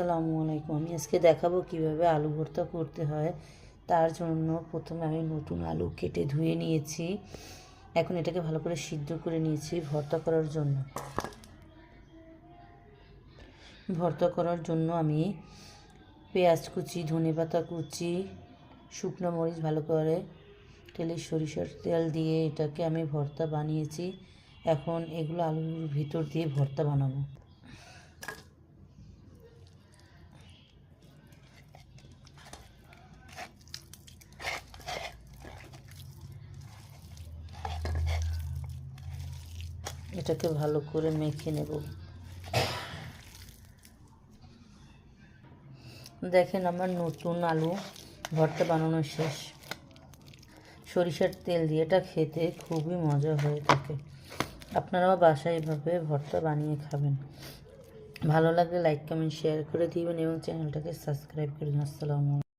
আসসালামু আলাইকুম। আমি আজকে দেখাবো কীভাবে আলু ভর্তা করতে হয়। তার জন্য প্রথমে আমি নতুন আলু কেটে ধুয়ে নিয়েছি। এখন এটাকে ভালো করে সিদ্ধ করে নিয়েছি ভর্তা করার জন্য। ভর্তা করার জন্য আমি পেঁয়াজ কুচি, ধনে পাতা কুচি, শুকনো মরিচ ভালো করে তেলে সরিষার তেল দিয়ে এটাকে আমি ভর্তা বানিয়েছি। এখন এগুলো আলুর ভিতর দিয়ে ভর্তা বানাবো। এটাকে ভালো করে মেখে নেব। দেখেন আমার নতুন আলু ভর্তা বানানো শেষ। সরিষার তেল দিয়ে এটা খেতে খুবই মজা হয়ে থাকে। আপনারাও বাসায় এভাবে ভর্তা বানিয়ে খাবেন। ভালো লাগলে লাইক কমেন্ট শেয়ার করে দিবেন এবং চ্যানেলটাকে সাবস্ক্রাইব করে দিন। আসসালামু